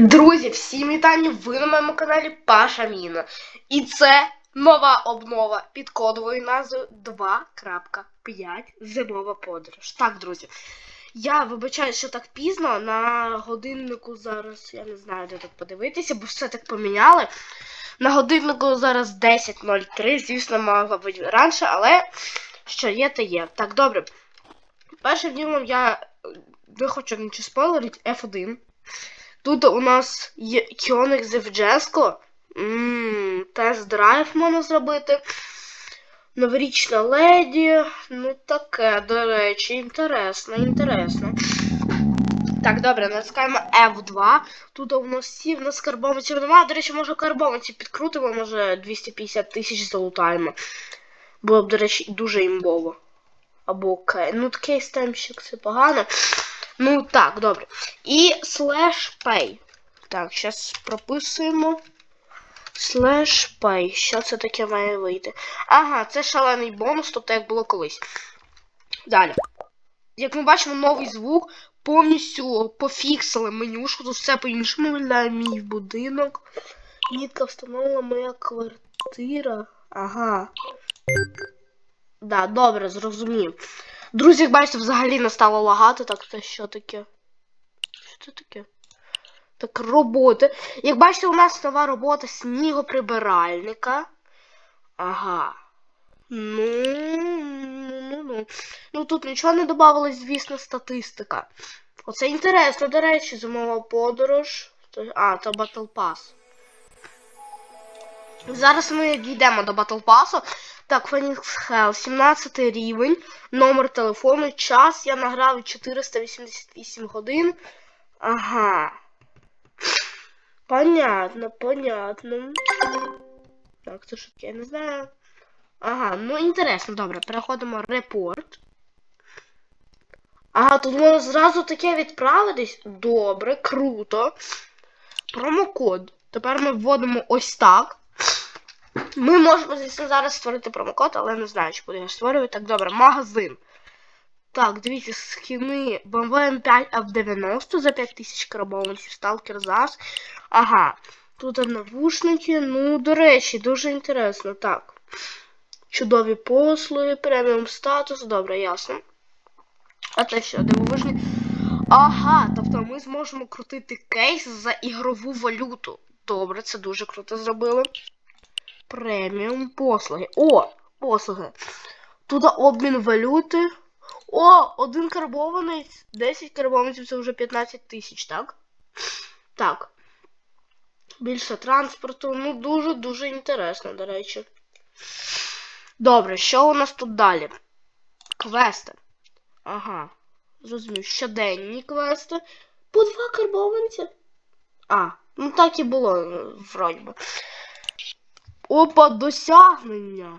Друзі, всім вітання! Ви на моєму каналі Паша Міна. І це нова обнова під кодовою назвою 2.5 Зимова подорож. Так, друзі. Я вибачаю, що так пізно. На годиннику зараз, я не знаю, де тут подивитися, бо все так поміняли. На годиннику зараз 10.03, звісно, мало бути раніше, але що є, то є. Так, добре. Першим ділом я е, не хочу нічого спойлерити, F1. Тут у нас є Кіоник Зевджеско. Тест-драйв можна зробити. Новорічна леді. Ну таке, до речі, інтересно, інтересно. Так, добре, натискаємо F2. Тут у нас всі, в нас карбованців немає. До речі, може карбованці підкрутимо, може 250 тисяч залутаємо. Було б, до речі, дуже імбово. Або окей. Ну, кейс темщик це погано. Ну так, добре. І slash pay. Так, зараз прописуємо. Slash pay. Що це таке має вийти? Ага, це шалений бонус, тобто як було колись. Далі. Як ми бачимо, новий звук. Повністю пофіксили менюшку. Тут все по-іншому виглядає мій будинок. Мітка встановлена моя квартира. Ага. Да, добре, зрозумів. Друзі, як бачите, взагалі не стало лагати, так це що таке? Що це таке? Так, роботи. Як бачите, у нас нова робота снігоприбиральника. Ага. Ну, ну, ну. Ну тут нічого не додавалось, звісно, статистика. Оце інтересно, до речі, зимова подорож. А, це Battle Pass. Зараз ми дійдемо до Battle Pass. Так, Phoenix Hell, 17 рівень, номер телефону, час я награв 488 годин. Ага. Понятно, понятно. Так, це що таке, я не знаю. Ага, ну інтересно, добре, переходимо репорт. Ага, тут можна зразу таке відправитись. Добре, круто. Промокод. Тепер ми вводимо ось так. Ми можемо, звісно, зараз створити промокод, але не знаю, чи буду я створювати. Так, добре, магазин. Так, дивіться, скіни BMW M5 F90 за 5000 карбованців, Stalker ZAS. Ага. Тут навушники. Ну, до речі, дуже інтересно. Так. Чудові послуги, преміум статус. Добре, ясно. А те що, дивовижні. Ага, тобто ми зможемо крутити кейс за ігрову валюту. Добре, це дуже круто зробили. Преміум послуги. О, послуги. Тут обмін валюти. О, один карбований. 10 карбованців це вже 15 тисяч, так? Так. Більше транспорту. Ну, дуже-дуже інтересно, до речі. Добре, що у нас тут далі? Квести. Ага. Зрозумів. Щоденні квести. По два карбованця. А, ну так і було, вроді би. Опа, досягнення.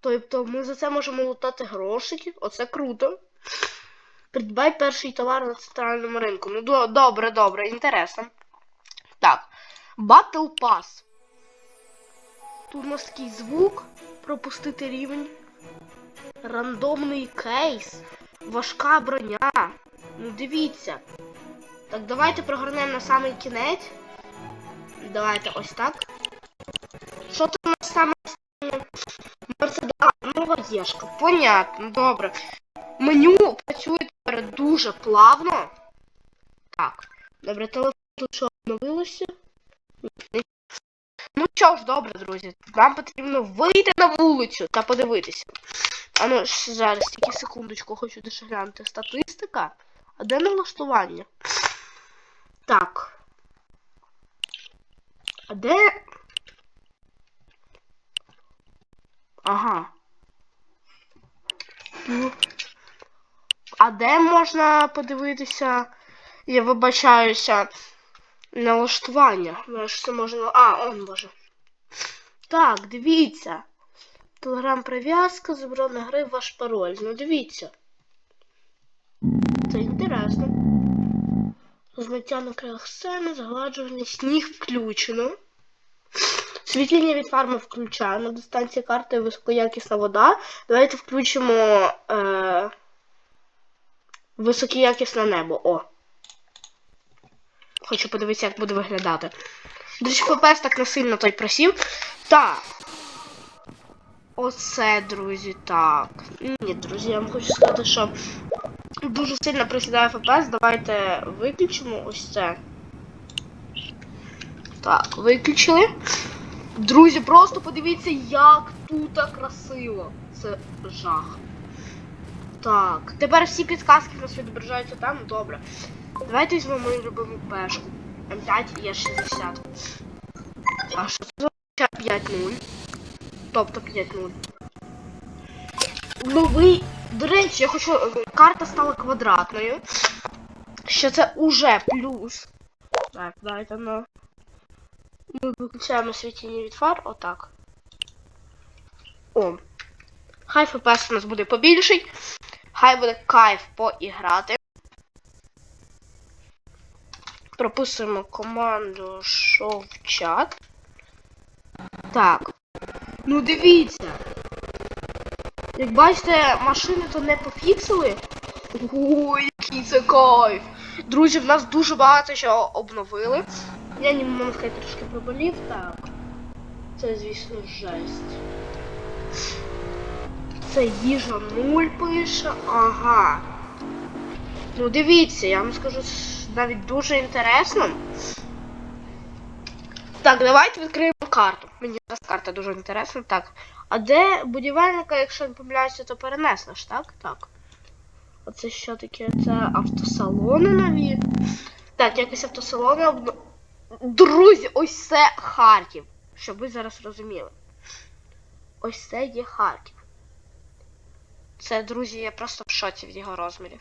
Тобто ми за це можемо лутати грошики. Оце круто. Придбай перший товар на центральному ринку. Ну, добре, добре, інтересно. Так. Battle Pass. Тут у нас такий звук. Пропустити рівень. Рандомний кейс. Важка броня. Ну дивіться. Так, давайте прогорнемо на самий кінець. Давайте ось так. Єшка. Понятно, добре. Меню працює тепер дуже плавно. Так. Добре, телефон тут що обновилося? Ну що ж, добре, друзі. Нам потрібно вийти на вулицю та подивитися. А ну ж зараз тільки секундочку, хочу дещо глянути. Статистика. А де налаштування? Так. А де Ага. А де можна подивитися? Я вибачаюся. Налаштування. Що можна. А, он боже. Так, дивіться. Телеграм-прив'язка, заборона гри, ваш пароль. Ну дивіться. Це інтересно. Змиття на краях сцени, згладжування, сніг включено. Світління від фарми включаємо. Дистанція карти високоякісна вода. Давайте включимо е, високоякісне небо. О. Хочу подивитися, як буде виглядати. До речі, ФПС так не сильно той просів. Так. Оце, друзі, так. Ні, друзі, я вам хочу сказати, що дуже сильно присідає ФПС. Давайте виключимо ось це. Так, виключили. Друзі, просто подивіться, як тут красиво. Це жах. Так, тепер всі підказки в нас відображаються там, добре. Давайте візьмемо мою любиму пешку. М5 і 60 А що це за 5-0? Тобто 5-0. Новий. До речі, я хочу. е, Карта стала квадратною. Що це уже плюс. Так, давайте на. Ми виключаємо світіння від фар, отак. О. Хай ФПС у нас буде побільший. Хай буде кайф поіграти. Прописуємо команду show в чат. Так. Ну дивіться. Як бачите, машини то не пофіксили. Ой, який це кайф! Друзі, в нас дуже багато чого обновили. Я не можна сказати трошки приболів, так. Це, звісно, жесть. Це їжа 0 пише. Ага. Ну дивіться, я вам скажу навіть дуже інтересно. Так, давайте відкриємо карту. Мені зараз карта дуже інтересна. Так. А де будівельника, якщо не помиляюся, то перенесли ж, так? Так. Оце що таке? Це автосалони нові. Так, якось автосалони обно... Друзі, ось це Харків. Щоб ви зараз розуміли. Ось це є Харків. Це, друзі, я просто в шоці від його розмірів.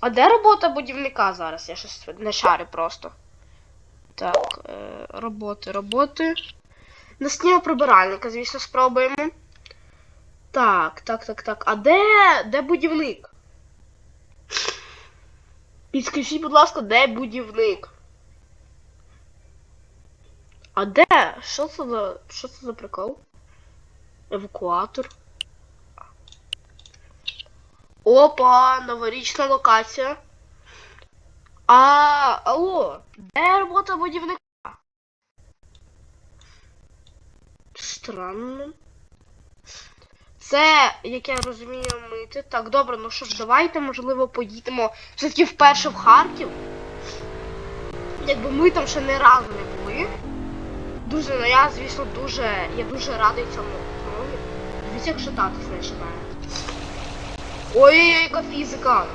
А де робота будівника зараз? Я щось не шарю просто. Так, е, роботи, роботи. Наснього прибиральника, звісно, спробуємо. Так, так, так, так. А де. де будівник? Підскажіть, будь ласка, де будівник? А де? Що це за. Що це за прикол? Евакуатор. Опа, новорічна локація. А, алло, де робота будівника? Странно. Це, як я розумію, мити. Так, добре, ну що ж, давайте, можливо, поїдемо все-таки вперше в Харків. Якби ми там ще не разу не були. Дуже, ну я, звісно, дуже. Я дуже радий цьому. Ну, Дивіться, як шататись починає. Ой-ой-ой, яка фізика.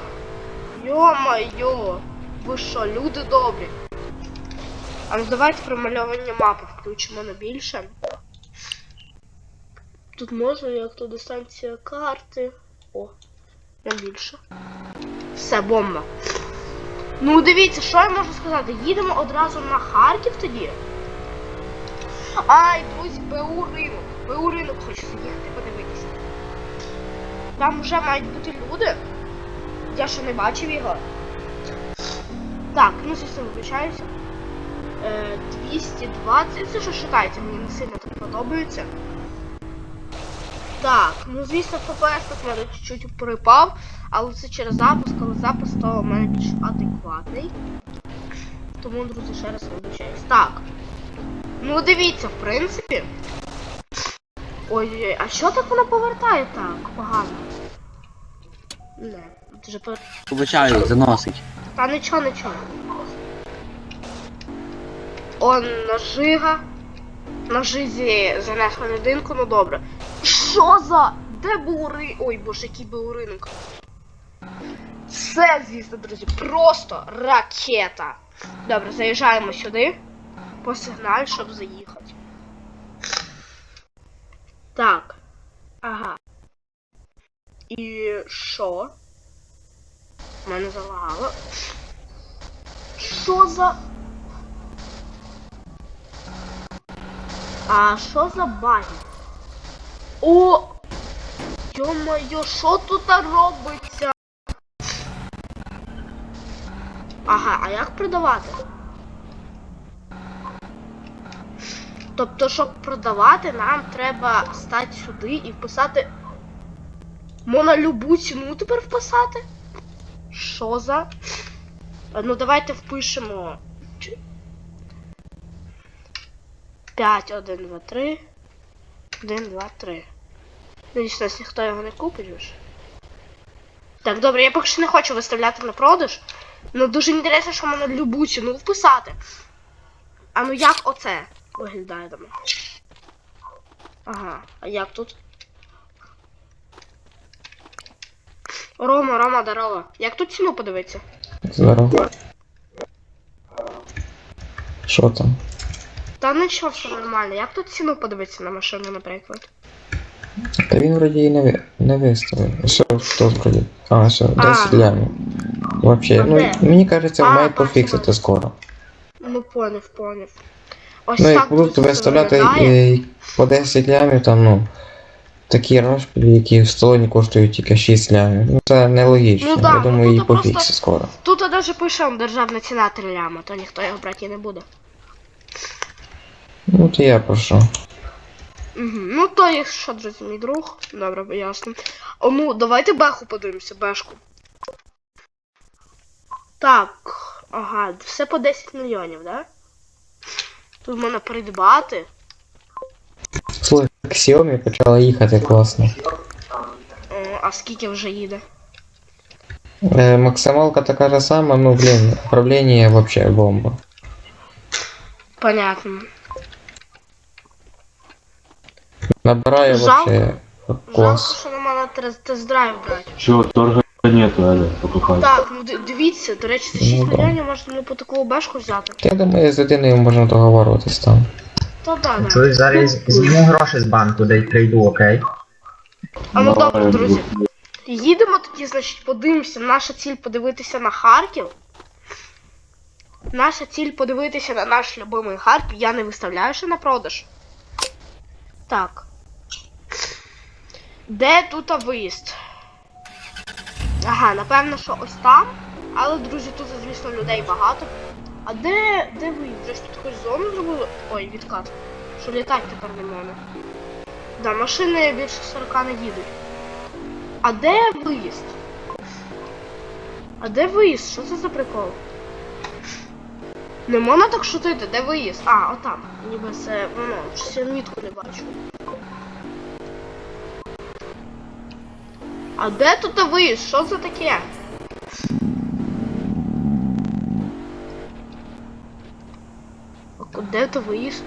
Йо-майо. Ви що, люди добрі. А ну давайте промальовування мапи включимо на більше. Тут можна як то дистанція карти. О, на більше. Все, бомба. Ну дивіться, що я можу сказати? Їдемо одразу на Харків тоді. Ай, друзі, БУ ринок. БУ ринок хочу заїхати подивитися. Там вже мають бути люди. Я ще не бачив його. Так, ну звісно, вибачаюся. Е, 220. Це що вважається, мені не сильно так подобається. Так, ну звісно, ФПС в мене чуть-чуть припав, але це через запуск, але запуск то у мене більш адекватний. Тому, друзі, ще раз вибачаюсь. Так. Ну дивіться, в принципі. Ой-ой, а що так воно повертає так? Погано. Не, це же повер... Вибачаю, заносить. Та нічого, нічого. Он нажига. На жизі занесла людинку, ну добре. Що за? Де був ри... Ой, боже, який був ринок. Це, звісно, друзі, просто ракета. Добре, заїжджаємо сюди. По сигналь, щоб заїхати. Так. Ага. І що? Мене залагало. Що за. А що за баги? О! Йо-моє, що тут робиться? Ага, а як продавати? Тобто, щоб продавати, нам треба стати сюди і вписати. Можна любу ціну тепер вписати? Що за? Ну давайте впишемо. 5, 1, 2, 3. 1, 2, 3. Надіюсь, нас ніхто його не купить вже. Так, добре, я поки що не хочу виставляти на продаж. Ну дуже інтересно, що мене любу ціну вписати. А ну як оце виглядає там? Ага, а як тут? Рома, Рома, здорово. Як тут ціну подивитися? Здорово. Що там? Та нічого, все нормально. Як тут ціну подивитися на машину, наприклад? Та він вроді і не, ви- не виставив. Що, хто вроді? А, все, 10 лямів. Вообще, А ну де? мені кажеться, А, має пофіксити скоро. Ну поняв, поняв. Ось Ну, як будуть виставляти е, по 10 лямів, там, ну, такі розпілі, які в столоні коштують тільки 6 лямів. Ну це нелогічно. Ну да, Я думаю, ну, її то просто- скоро. Тут навіть пише державна ціна 3 ляма, то ніхто його брати не буде. Ну то я про що. Угу. Ну то якщо, друзі, мій друг. Добре, ясно. О, ну, давайте беху подивимося, бешку. Так. Ага, все по 10 мільйонів, да? Тут можна придбати. Слухай, Xiaomi почала їхати класно. О, а скільки вже їде? Е, максималка така ж сама, ну блін, управління вообще бомба. Понятно. Набирає Жалко. вообще Жалко, клас. що не можна тест- тест-драйв брати. Все, торга Аля, покупай. Так, ну дивіться, до речі, за 6 Ну, да. мільйонів можна не по таку бешку взяти. Я думаю, з людиною можна договоритись там. Та да, да. Чуєш, зараз зніму гроші з банку, дай прийду, окей? А ну добре, друзі. Їдемо тоді, значить, подивимося. Наша ціль подивитися на Харків. Наша ціль подивитися на наш любимий Харків. Я не виставляю ще на продаж. Так. Де тут виїзд? Ага, напевно, що ось там. Але, друзі, тут, звісно, людей багато. А де, де виїзд? Вже ж тут якусь зону зробили? Ой, відкат. Що літати тепер не можна. Да, машини більше 40 не їдуть. А де виїзд? А де виїзд? Що це за прикол? Не можна так шутити, де виїзд? А, отам. Ніби це воно, щось я мітку не бачу. А де тут виїзд? Що це таке? Де то виїзд?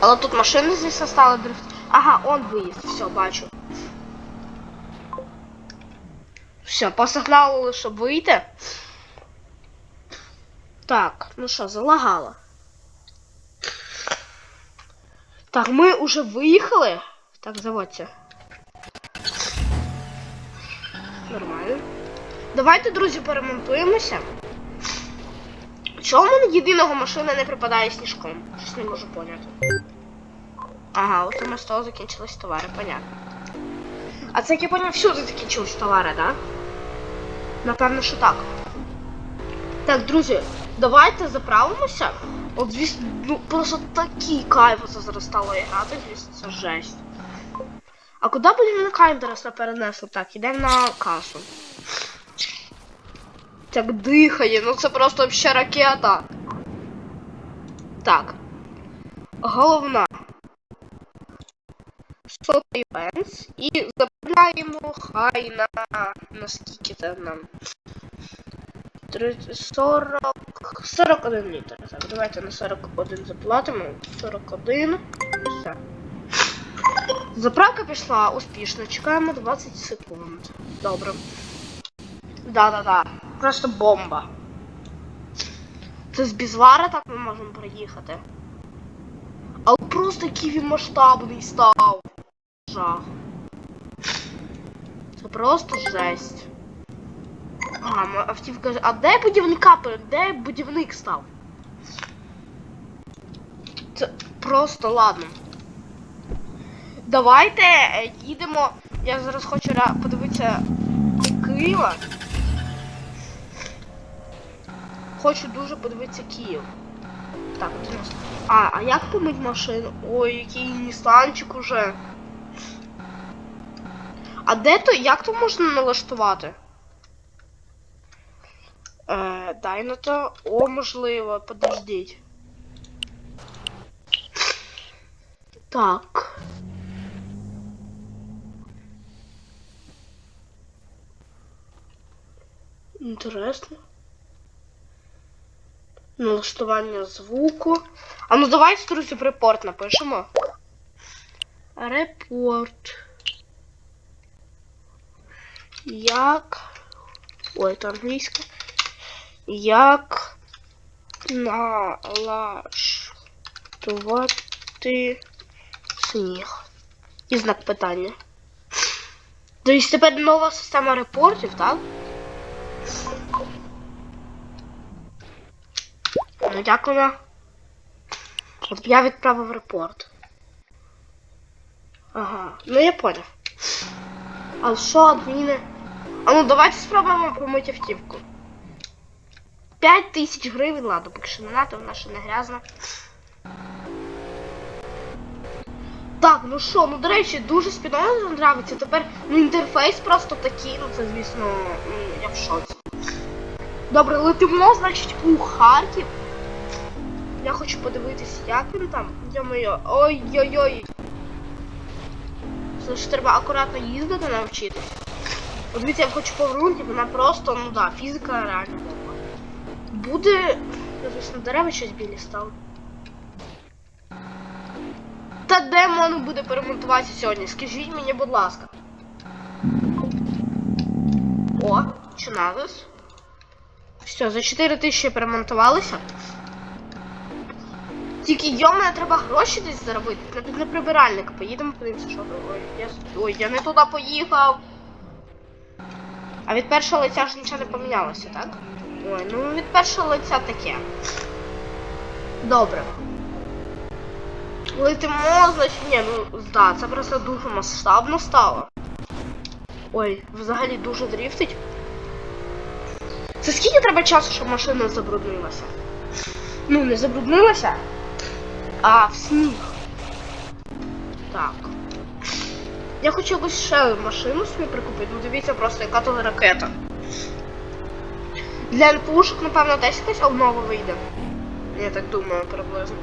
Але тут машини, звісно, стали дрифт. Ага, он виїзд, все, бачу. Все, посигналили, щоб вийти. Так, ну що, залагало. Так, ми уже виїхали. Так, заводься. Нормально. Давайте, друзі, перемонтуємося. Чому єдиного машина не припадає сніжком? Щось не можу поняти. Ага, от у нас того закінчились товари, понятно. А це як я поняв, всюди закінчились товари, да? Напевно, що так. Так, друзі, давайте заправимося. От звісно, ну просто такий кайф це зараз стало грати, звісно, це жесть. А куди будемо інтересно перенесли? Так, йдемо на касу. Так дихає, ну це просто вообще ракета. Так. Головна. Сотий пенс. І заправляємо хай на. на скільки це нам? 30, 40. 41 літр. Так, давайте на 41 заплатимо. 41. Все. Заправка пішла успішно. Чекаємо 20 секунд. Добре. Да-да-да. Просто бомба. Це з Бізвара так ми можемо приїхати. Але просто він масштабний став. Жах. Це просто жесть. Ага, автівка. А де будівника? Де будівник став? Це просто ладно. Давайте е, їдемо. Я зараз хочу подивитися Києва. Хочу дуже подивитися Київ. Так, 90. А, а як помить машину? Ой, який ністанчик уже. А де то? Як то можна налаштувати? Е, дай на то. О, можливо, подождіть. Так. Інтересно. Налаштування звуку. А ну давайте, друзі, в репорт напишемо. Репорт. Як. Ой, це англійська. Як налаштувати сніг. І знак питання. Тобто тепер нова система репортів, так? Ну, дякую. От я відправив репорт. Ага, ну я поняв. А що, адміни? А ну давайте спробуємо помити автівку. 5 тисяч гривень, ладно, поки що не надо, вона ще не грязна. Так, ну що, ну до речі, дуже спідоно нравиться. Тепер ну, інтерфейс просто такий, ну це звісно, я в шоці. Добре, летимо, значить, у Харків. Я хочу подивитися, як він там. Йо-моє, ой-ой-ой. Значить, треба акуратно їздити, навчитись. От дивіться, я хочу повернути, вона просто, ну да, фізика реально бомба. Буде. Звісно, дерева щось білі стали. Та де воно буде перемонтуватися сьогодні? Скажіть мені, будь ласка. О, чи надос? Все, за 4 тисячі перемонтувалися. Тільки йоме, треба гроші десь заробити. На, на прибиральника поїдемо, подивимося, що. Ой, я, ой, я не туди поїхав. А від першого лиця ж нічого не помінялося, так? Ой, ну від першого лиця таке. Добре. Летимо, значить, ні, ну да, це просто дуже масштабно стало. Ой, взагалі дуже дріфтить. Це скільки треба часу, щоб машина забруднилася? Ну, не забруднилася, а в сніг. Так. Я хочу якусь ще машину собі прикупити. Ну дивіться просто, яка то ракета. Для НПУшок, напевно, десь якась обнова вийде. Я так думаю, приблизно.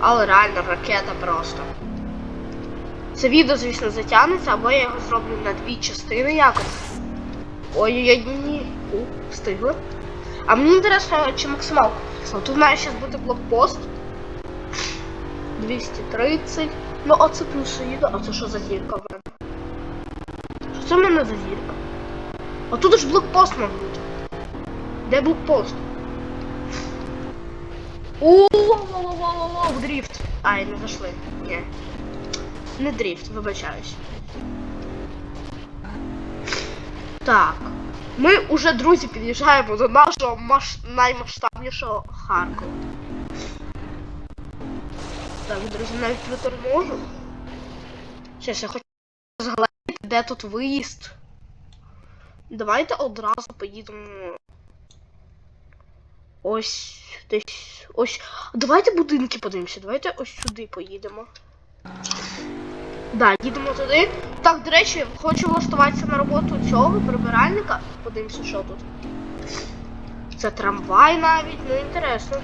Але реально ракета просто. Це відео, звісно, затягнеться, або я його зроблю на дві частини якось. Ой-ой-ой, ні. У, встигли. А мені інтересно, чи максималку. Тут має зараз бути блокпост. 230. Ну, оце плюс їду, а це що за зірка в мене? Що це в мене за зірка? А тут ж блокпост мав бути. Де блокпост? О, дріфт. Ай, не зайшли. Ні. Не дріфт, вибачаюсь. Так. Ми уже, друзі, під'їжджаємо до нашого маш... наймасштабнішого Харкова. Так, друзі, навіть приторможу. Щас я хочу згледіти, де тут виїзд. Давайте одразу поїдемо. Ось десь. Ось. Давайте будинки подивимося. Давайте ось сюди поїдемо. Да, їдемо туди. Так, до речі, хочу влаштуватися на роботу цього прибиральника. Подивимося, що тут. Це трамвай навіть, ну інтересно.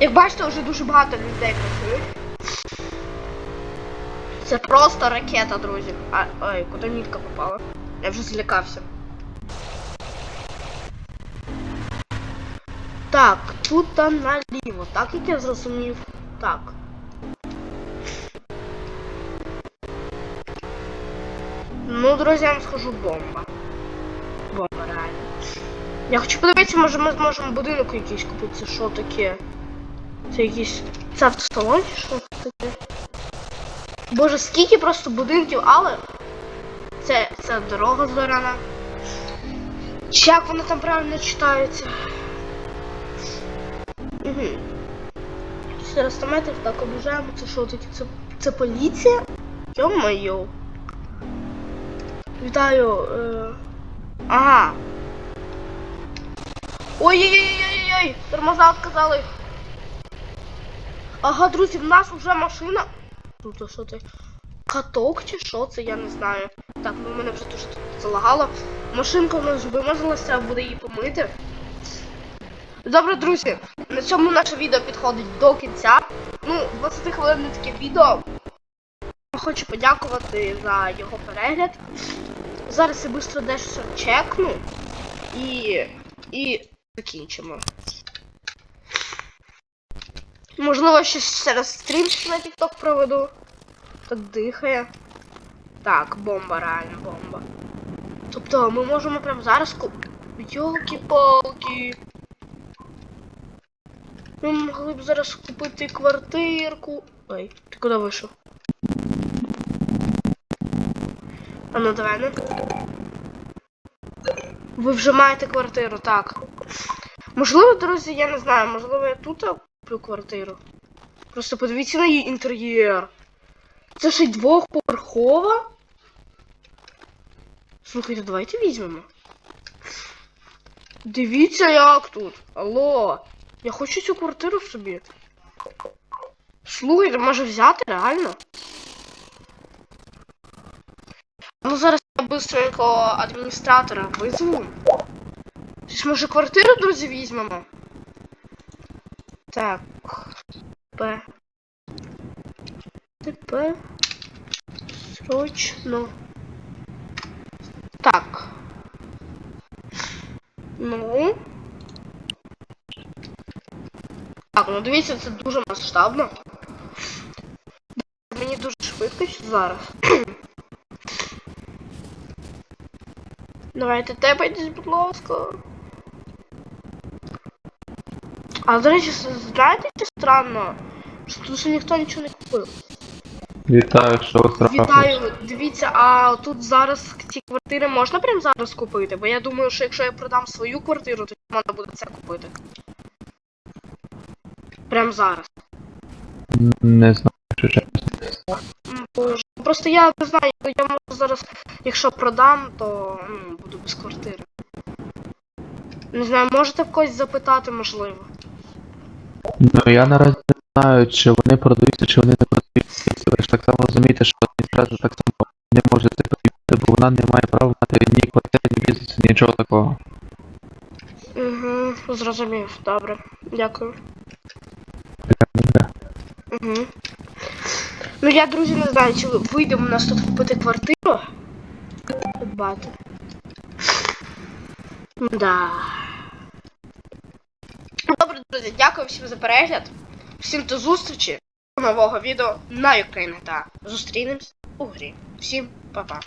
Як бачите, вже дуже багато людей працюють. Це просто ракета, друзі. А, ой, куди нітка попала? Я вже злякався. Так, тут та наліво, так як я зрозумів. Так. Ну, друзі, я вам скажу бомба. Бомба, реально. Я хочу подивитися, може ми зможемо будинок якийсь купити. Що таке? Це якийсь. Це автосалон чи що таке? Боже, скільки просто будинків, але. Це, це дорога зоряна. Чи як вони там правильно читаються? Угу. 400 метрів, так обіжаємо. Це що таке? Це, це поліція? Йо-моє. Вітаю. Е... Ага. Ой-ой-ой-ой-ой! Тормоза отказали. Ага, друзі, в нас вже машина. Тут а що це? Каток чи що це, я не знаю. Так, ну мене вже дуже тут залагало. Машинка у нас вимазалася, буде її помити. Добре, друзі, на цьому наше відео підходить до кінця. Ну, 20 хвилинне таке відео. Хочу подякувати за його перегляд. Зараз я швидко дещо чекну і. і закінчимо. Можливо, ще стрім ще на TikTok проведу. Так дихає. Так, бомба, реально бомба. Тобто ми можемо прямо зараз куп... Йолки-палки. Ми могли б зараз купити квартирку. Ой, ти куди вийшов? А ну давай, ну. Ви вже маєте квартиру, так. Можливо, друзі, я не знаю, можливо, я тут куплю квартиру. Просто подивіться на її інтер'єр. Це ж й двохповерхова. Слухайте, давайте візьмемо. Дивіться, як тут. Алло. Я хочу цю квартиру собі. Слухайте, може взяти реально? Ну зараз я быстренько адміністратора визву. Щось може квартиру, друзі, візьмемо? Так. П. ТП. Срочно. Так. Ну. Так, ну дивіться, це дуже масштабно. Мені дуже швидко зараз. Давайте тепайтесь, будь ласка. А до речі, знаєте, що странно? Що тут ще ніхто нічого не купив. Вітаю, що трапилось? Вітаю, дивіться, а тут зараз ці квартири можна прямо зараз купити? Бо я думаю, що якщо я продам свою квартиру, то можна буде це купити. Прямо зараз. Не знаю, що чесно. Боже. Просто я не знаю, я можу зараз, якщо продам, то ну, буду без квартири. Не знаю, можете в когось запитати, можливо. Ну я наразі не знаю, чи вони продаються, чи вони не продаються. Ви ж так само розумієте, що адміністрація так само не може це прийняти, бо вона не має права мати ні квартири, ні бізнесу, нічого такого. Угу, зрозумів, добре. Дякую. Угу. Ну я, друзі, не знаю, чи вийде у нас тут купити квартиру. Бати. Да. Добре, друзі, дякую всім за перегляд. Всім до зустрічі. Нового відео на Україні та зустрінемось у грі. Всім па-па.